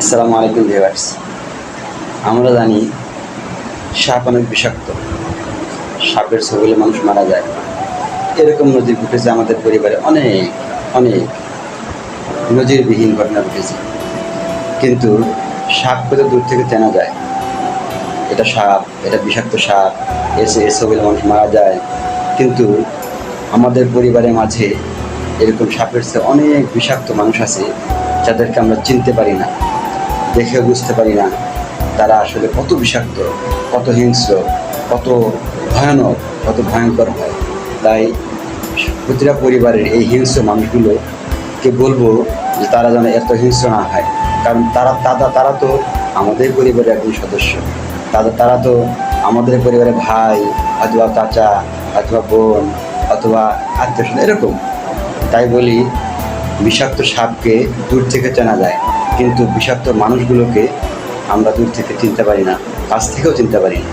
আসসালামু আলাইকুম ভিউয়ার্স আমরা জানি, সাপ অনেক বিষাক্ত। সাপের ছবিলে মানুষ মারা যায়। এরকম নজির ঘটেছে আমাদের পরিবারে অনেক অনেক। নজিরবিহীন ঘটনা ঘটেছে। কিন্তু সাপ করে দূর থেকে চেনা যায়? এটা সাপ, এটা বিষাক্ত সাপ, এসে এ ছবিলে মানুষ মারা যায়। কিন্তু আমাদের পরিবারের মাঝে এরকম সাপের চেয়ে অনেক বিষাক্ত মানুষ আছে, যাদেরকে আমরা চিনতে পারি না। দেখে বুঝতে পারি না তারা আসলে কত বিষাক্ত, কত হিংস্র, কত ভয়ানক, কত ভয়ঙ্কর হয়। তাই প্রতিটা পরিবারের এই হিংস্র মানুষগুলোকে বলব যে তারা যেন এত হিংস্র না হয়। কারণ তারা তারা তারা তো আমাদের পরিবারের একজন সদস্য। তাদের, তারা তো আমাদের পরিবারের ভাই, অথবা চাচা, অথবা বোন, অথবা আত্মীয় এরকম। তাই বলি বিষাক্ত সাপকে দূর থেকে চেনা যায়, কিন্তু বিষাক্ত মানুষগুলোকে আমরা দূর থেকে চিনতে পারি না, কাছ থেকেও চিনতে পারি না।